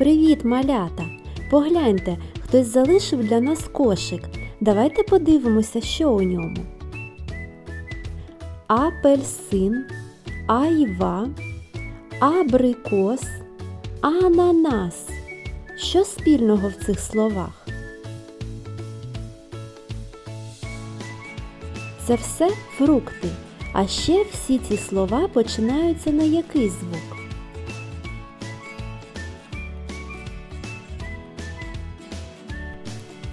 Привіт, малята! Погляньте, хтось залишив для нас кошик. Давайте подивимося, що у ньому. Апельсин, айва, абрикос, ананас. Що спільного в цих словах? Це все фрукти. А ще всі ці слова починаються на який звук?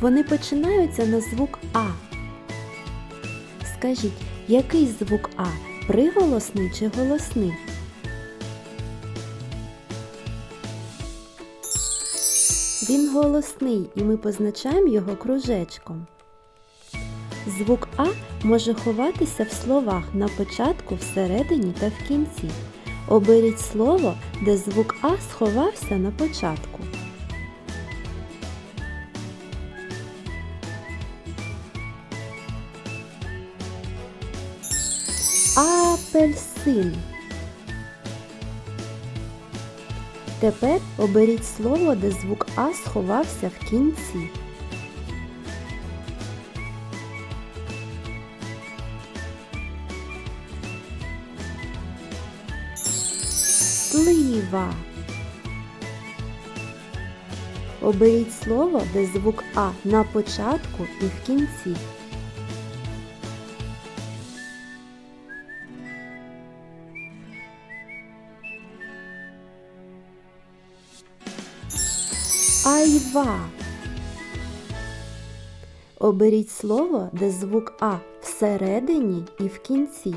Вони починаються на звук А. Скажіть, який звук А? Приголосний чи голосний? Він голосний і ми позначаємо його кружечком. Звук А може ховатися в словах на початку, всередині та в кінці. Оберіть слово, де звук А сховався на початку. Апельсин. Тепер оберіть слово, де звук А сховався в кінці. Слива. Оберіть слово, де звук А на початку і в кінці. Айва. Оберіть слово, де звук А всередині і в кінці.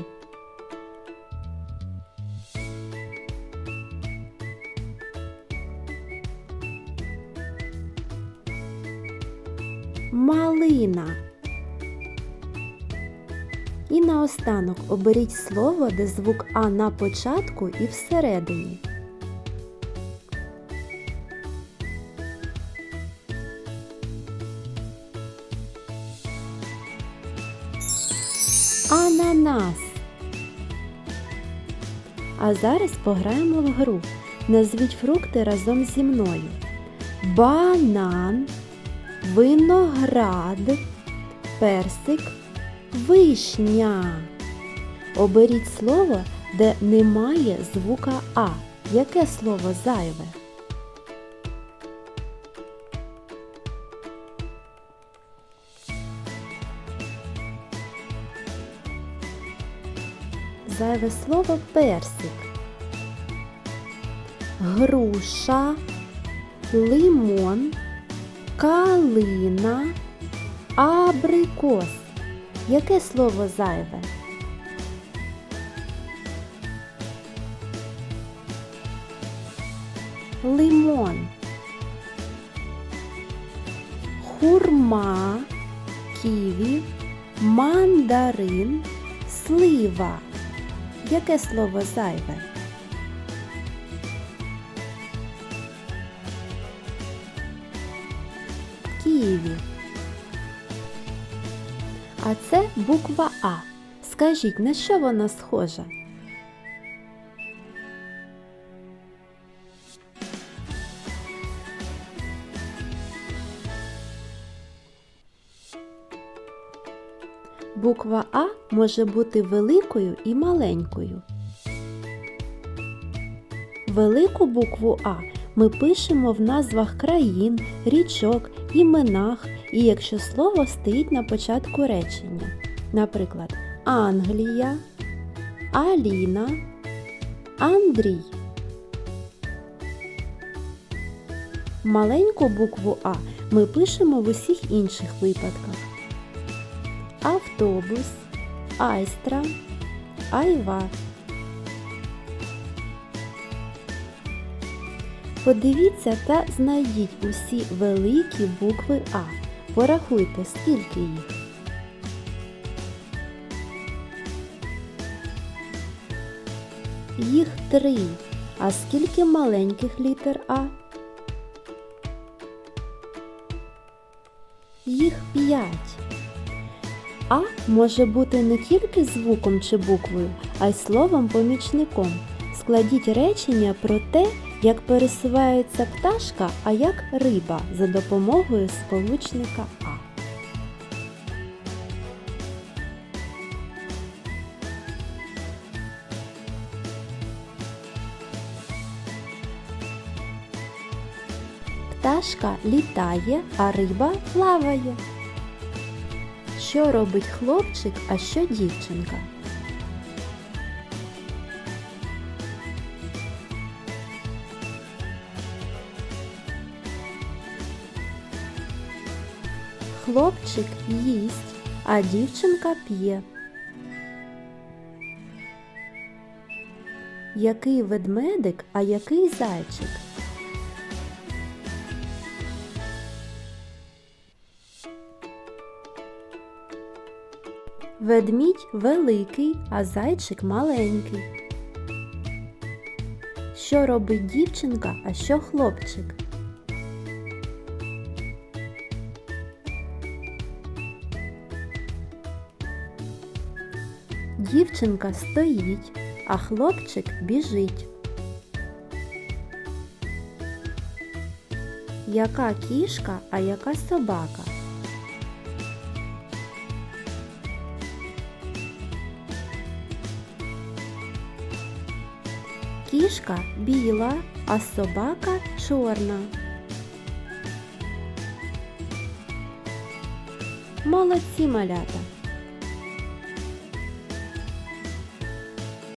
Малина. І наостанок оберіть слово, де звук А на початку і всередині. Ананас. А зараз пограємо в гру. Назвіть фрукти разом зі мною. Банан, виноград, персик, вишня. Оберіть слово, де немає звука А. Яке слово зайве? Зайве слово персик. Груша, лимон, калина, абрикос. Яке слово зайве? Лимон. Хурма, ківі, мандарин, слива. Яке слово зайве? Києві. А це буква А. Скажіть, на що вона схожа? Буква А може бути великою і маленькою. Велику букву А ми пишемо в назвах країн, річок, іменах і якщо слово стоїть на початку речення. Наприклад, Англія, Аліна, Андрій. Маленьку букву А ми пишемо в усіх інших випадках автобус, айстра, айва. Подивіться та знайдіть усі великі букви А. Порахуйте, скільки їх. Їх три. А скільки маленьких літер А? Їх п'ять. А може бути не тільки звуком чи буквою, а й словом помічником. Складіть речення про те, Як пересувається пташка, а як риба за допомогою сполучника А. Пташка літає, а риба плаває. Що робить хлопчик, а що дівчинка? Хлопчик їсть, а дівчинка п'є. Який ведмедик, а який зайчик? Ведмідь великий, а зайчик маленький. Що робить дівчинка, а що хлопчик? Дівчинка стоїть, а хлопчик біжить. Яка кішка, а яка собака? Кішка біла, а собака чорна. Молодці малята!